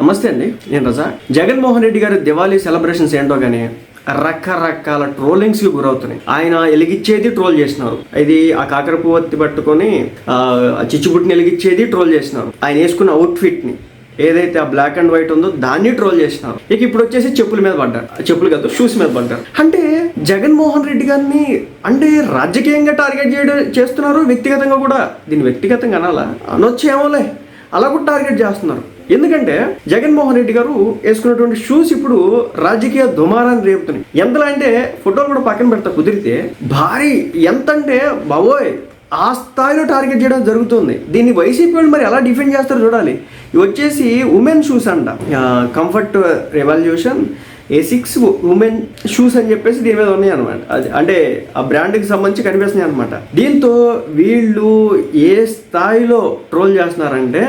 నమస్తే అండి నేను రజా. జగన్మోహన్ రెడ్డి గారి దివాళీ సెలబ్రేషన్స్ ఏంటో కానీ రకరకాల ట్రోలింగ్స్కి గురవుతున్నాయి. ఆయన ఎలిగిచ్చేది ట్రోల్ చేసినారు ఇది ఆ కాకర పట్టుకొని చిచ్చుబుట్టిని ఎలిగిచ్చేది ట్రోల్ చేసినారు ఆయన వేసుకున్న అవుట్ ఫిట్ని ఏదైతే ఆ బ్లాక్ అండ్ వైట్ ఉందో దాన్ని ట్రోల్ చేసినారు ఇక ఇప్పుడు వచ్చేసి చెప్పుల మీద పడ్డారు. చెప్పులు కాదు షూస్ మీద పడ్డారు. అంటే జగన్మోహన్ రెడ్డి గారిని అంటే రాజకీయంగా టార్గెట్ చేయడం చేస్తున్నారు వ్యక్తిగతంగా కూడా. దీన్ని వ్యక్తిగతంగా అనాలా? అనొచ్చేమోలే. అలా కూడా టార్గెట్ చేస్తున్నారు. ఎందుకంటే జగన్మోహన్ రెడ్డి గారు వేసుకున్నటువంటి షూస్ ఇప్పుడు రాజకీయ దుమారాన్ని రేపుతున్నాయి. ఎంతలా అంటే ఫోటోలు కూడా పక్కన పెడతా కుదిరితే భారీ ఎంత అంటే బావోయ్ ఆ స్థాయిలో టార్గెట్ చేయడం జరుగుతుంది. దీన్ని వైసీపీ వాళ్ళు మరి ఎలా డిఫెండ్ చేస్తారో చూడాలి. ఇవి వచ్చేసి ఉమెన్ షూస్ అంట. Comfort revolution A six women shoes అని చెప్పేసి దీని మీద ఉన్నాయి అనమాట అది అంటే ఆ బ్రాండ్కి సంబంధించి కనిపిస్తున్నాయి అనమాట దీంతో వీళ్ళు ఏ స్థాయిలో ట్రోల్ చేస్తున్నారంటే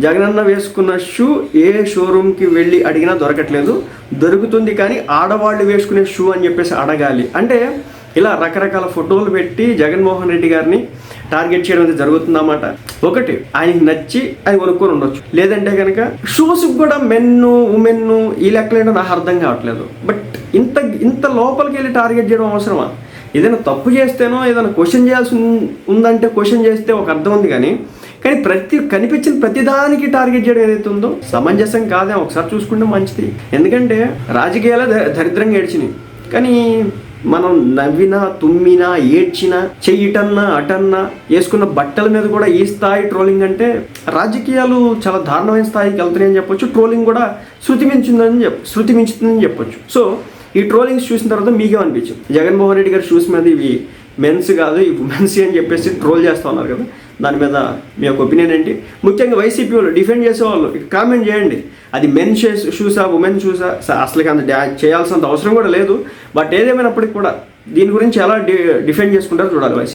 జగనన్న వేసుకున్న షూ ఏ షోరూమ్కి వెళ్ళి అడిగినా దొరకట్లేదు. దొరుకుతుంది కానీ ఆడవాళ్ళు వేసుకునే షూ అని చెప్పేసి అడగాలి. అంటే ఇలా రకరకాల ఫోటోలు పెట్టి జగన్మోహన్ రెడ్డి గారిని టార్గెట్ చేయడం అనేది జరుగుతుందన్నమాట. ఒకటి ఆయనకి నచ్చి అది కొనుక్కొని ఉండొచ్చు. లేదంటే కనుక షూస్కి కూడా మెన్ ఉమెన్ ఈ లెక్కలేంటో నాకు అర్థం కావట్లేదు. బట్ ఇంత ఇంత లోపలికి వెళ్ళి టార్గెట్ చేయడం అవసరమా? ఏదైనా తప్పు చేస్తేనో ఏదైనా క్వశ్చన్ చేయాల్సి ఉం- ఉందంటే క్వశ్చన్ చేస్తే ఒక అర్థం ఉంది కానీ కానీ ప్రతి కనిపించిన ప్రతిదానికి టార్గెట్ చేయడం ఏదైతే ఉందో సమంజసం కాదే ఒకసారి చూసుకుంటే మంచిది. ఎందుకంటే రాజకీయాలే ద- దరిద్రంగా ఏడ్చినాయి కానీ మనం నవ్వినా తుమ్మినా ఏడ్చినా చెయ్యటన్నా అటన్నా వేసుకున్న బట్టల మీద కూడా ఈ స్థాయి ట్రోలింగ్ అంటే రాజకీయాలు చాలా దారుణమైన స్థాయికి వెళ్తున్నాయని చెప్పొచ్చు. ట్రోలింగ్ కూడా శృతి మించిందని చెప్ శృతి మించుతుందని చెప్పొచ్చు. సో ఈ ట్రోలింగ్స్ చూసిన తర్వాత మీకేమనిపించింది జగన్మోహన్ రెడ్డి గారి షూస్ మీద ఇవి మెన్స్ కాదు ఇవి ఉమెన్స్ అని చెప్పేసి ట్రోల్ చేస్తూ ఉన్నారు కదా. దాని మీద మీ యొక్క ఒపీనియన్ ఏంటి? ముఖ్యంగా వైసీపీ వాళ్ళు డిఫెండ్ చేసేవాళ్ళు ఇక కామెంట్ చేయండి. అది మెన్ షూసా ఉమెన్ షూసా అసలుకి అంత డా- చేయాల్సినంత అవసరం కూడా లేదు. బట్ ఏదేమైనప్పటికీ కూడా దీని గురించి ఎలా డి డిఫెండ్ చేసుకుంటారో చూడాలి వైసీపీ